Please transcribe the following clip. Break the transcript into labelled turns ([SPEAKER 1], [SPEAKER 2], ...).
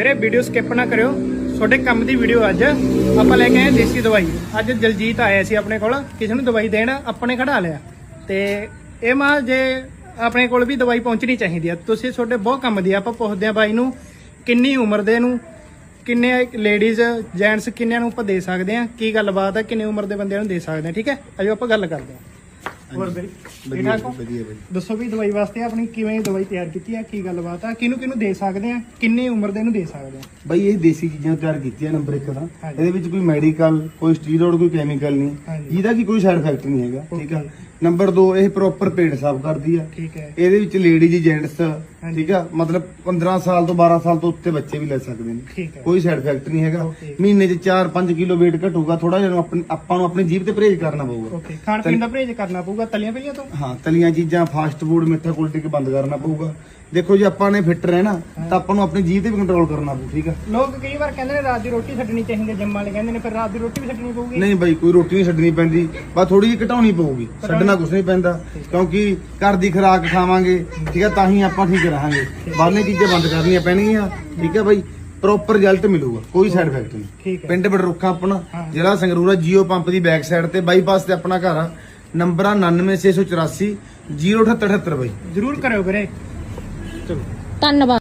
[SPEAKER 1] ਵੀਰੇ video skip ਨਾ ਕਰਿਓ। ਤੁਹਾਡੇ ਕੰਮ ਦੀ ਵੀਡੀਓ ਅੱਜ ਆਪਾਂ ਲੈ ਕੇ ਆਏ ਦੇਸੀ ਦਵਾਈ। ਅੱਜ ਦਲਜੀਤ ਆਇਆ ਸੀ ਆਪਣੇ ਕੋਲ, ਕਿਸੇ ਨੂੰ ਦਵਾਈ ਦੇਣ, ਆਪਣੇ ਖੜਾ ਲਿਆ। ਤੇ ਇਹ ਮਾਂ ਜੇ ਆਪਣੇ ਕੋਲ ਵੀ ਦਵਾਈ ਪਹੁੰਚਣੀ ਚਾਹੀਦੀ ਆ, ਤੁਸੀਂ ਤੁਹਾਡੇ ਬਹੁਤ ਕੰਮ ਦੀ ਆਪਾਂ ਪੁੱਛਦੇ ਆ ਬਾਈ ਨੂੰ, ਕਿੰਨੀ ਉਮਰ ਦੇ ਨੂੰ ਕਿੰਨੇ ਲੇਡੀਜ਼ ਜੈਂਟਸ ਕਿੰਨਿਆਂ ਨੂੰ ਆਪਾਂ ਦੇ ਸਕਦੇ ਆ ਕੀ ਗੱਲਬਾਤ ਹੈ, ਕਿੰਨੀ ਉਮਰ ਦੇ ਬੰਦਿਆਂ ਨੂੰ ਦੇ ਸਕਦੇ ਆ ਠੀਕ ਹੈ? ਅਜੋ ਆਪਾਂ ਗੱਲ ਕਰਦੇ ਆ ਹੋਰ ਠੀਕ ਠਾਕ ਹੋ?
[SPEAKER 2] ਵਧੀਆ ਵਧੀਆ
[SPEAKER 1] ਦੱਸੋ ਵੀ ਦਵਾਈ ਵਾਸਤੇ ਆਪਣੀ ਕਿਵੇਂ ਦਵਾਈ ਤਿਆਰ ਕੀਤੀ ਆ ਕੀ ਗੱਲਬਾਤ ਆ? ਕਿਹਨੂੰ ਕਿਹਨੂੰ ਦੇ ਸਕਦੇ ਆ? ਕਿੰਨੀ ਉਮਰ ਦੇ ਨੂੰ ਦੇ ਸਕਦੇ ਆ?
[SPEAKER 2] ਬਈ ਇਹ ਦੇਸੀ ਚੀਜ਼ਾਂ ਤਿਆਰ ਕੀਤੀਆਂ ਨੰਬਰ 1 ਤਾਂ।
[SPEAKER 1] ਹਾਂਜੀ।
[SPEAKER 2] ਇਹਦੇ ਵਿੱਚ ਕੋਈ ਮੈਡੀਕਲ ਕੋਈ ਸਟੀਰੋਇਡ ਕੋਈ ਕੈਮੀਕਲ ਨਹੀਂ।
[SPEAKER 1] ਹਾਂਜੀ।
[SPEAKER 2] ਜਿਹਦਾ ਕਿ ਕੋਈ ਸਾਈਡ ਇਫੈਕਟ ਨਹੀਂ ਹੈਗਾ ਠੀਕ ਆ?
[SPEAKER 1] Okay।
[SPEAKER 2] ਨੰਬਰ 2 ਇਹ ਪ੍ਰੋਪਰ ਪੇਟ ਸਾਫ਼ ਕਰਦੀ ਆ।
[SPEAKER 1] ਠੀਕ ਹੈ।
[SPEAKER 2] ਇਹਦੇ ਵਿੱਚ ਲੇਡੀਜ਼ ਜੈਂਟਸ
[SPEAKER 1] ਹਾਂਜੀ।
[SPEAKER 2] ਠੀਕ ਆ? ਮਤਲਬ 15 ਸਾਲ ਤੋਂ 12 ਸਾਲ ਤੋਂ ਉੱਤੇ ਬੱਚੇ ਵੀ ਲੈ ਸਕਦੇ ਨੇ।
[SPEAKER 1] ਠੀਕ ਹੈ।
[SPEAKER 2] ਕੋਈ ਸਾਈਡ ਇਫੈਕਟ ਨਹੀਂ ਹੈਗਾ।
[SPEAKER 1] Okay।
[SPEAKER 2] ਮਹੀਨੇ 'ਚ 4-5 ਕਿਲੋ weight ਘਟੂਗਾ ਥੋੜਾ ਜਿਹਾ ਆਪਾਂ ਨੂੰ ਆਪਣੀ ਜੀਭ ਤੇ ਪਰਹੇਜ਼ ਕਰਨਾ ਪਊਗਾ।
[SPEAKER 1] ਓਕੇ। ਖਾਣ ਪੀਣ ਦਾ ਪਰਹੇਜ਼ ਕਰਨਾ ਪਊਗਾ ਤਲੀਆਂ ਪਈਆਂ ਤੋਂ?
[SPEAKER 2] ਹਾਂ ਤਲੀਆਂ ਚੀਜ਼ਾਂ ਫਾਸਟ ਫੂਡ ਮਿੱਠਾ ਕੁਲਟਿਕ ਬੰਦ ਕਰਨਾ ਪਊਗਾ। ਦੇਖੋ ਜੇ ਆਪਾਂ ਨੇ ਫਿੱਟ ਰਹਿਣਾ ਤਾਂ ਆਪਾਂ ਨੂੰ ਆਪਣੀ ਜੀਭ ਤੇ ਵੀ ਕੰਟਰੋਲ ਕਰਨਾ ਪਊ ਠੀਕ ਆ?
[SPEAKER 1] ਲੋਕ ਕਈ ਵਾਰ ਕਹਿੰਦੇ ਨੇ ਰਾਤ ਦੀ ਰੋਟੀ ਛੱਡਣੀ ਚਾਹੀਦੀ ਹੈ ਜਿੰਮ ਵਾਲੇ ਕਹਿੰਦੇ ਨੇ ਫਿਰ ਰਾਤ ਦੀ ਰੋਟੀ ਵੀ ਛੱਡਣੀ ਪਊਗੀ।
[SPEAKER 2] ਨਹੀਂ ਬਾਈ ਕੋਈ ਰੋਟੀ ਨਹੀਂ ਛੱਡਣੀ ਪੈਂਦੀ ਬਸ ਥੋੜੀ ਜਿਹੀ ਘਟਾਉਣੀ ਪਊਗੀ ਛੱਡਣਾ ਕੁਝ ਨਹੀਂ ਪੈਂਦਾ ਕਿਉਂਕਿ ਘਰ ਦੀ ਖੁਰਾਕ ਖਾਵਾਂਗੇ ਠੀਕ ਹੈ ਤਾਂ ਹੀ ਆਪਾਂ ਠੀਕ ਰਹਾਂਗੇ। ਬਾਹਰਲੀਆਂ ਚੀਜ਼ਾਂ ਬੰਦ ਕਰਨੀਆਂ ਪੈਣਗੀਆਂ ਠੀਕ ਹੈ ਬਾਈ ਪ੍ਰੋਪਰ ਰਿਜ਼ਲਟ ਮਿਲੂਗਾ ਕੋਈ ਸਾਈਡ ਇਫੈਕਟ ਨਹੀਂ। ਪਿੰਡ ਬੜਰੁੱਖਾ ਆਪਣਾ। ਜ਼ਿਲ੍ਹਾ ਸੰਗਰੂਰ ਆ ਜੀਓ ਪੰਪ ਦੀ ਬੈਕ ਸਾਈਡ ਤੇ ਬਾਈਪਾਸ ਤੇ ਆਪਣਾ ਘਰ ਆ। ਨੰਬਰ ਆ 99684 07878 ਬਾਈ।
[SPEAKER 1] ਜ਼ਰੂਰ ਕਰਿਓ ਵੀਰੇ। ਚਲੋ
[SPEAKER 3] ਧੰਨਵਾਦ।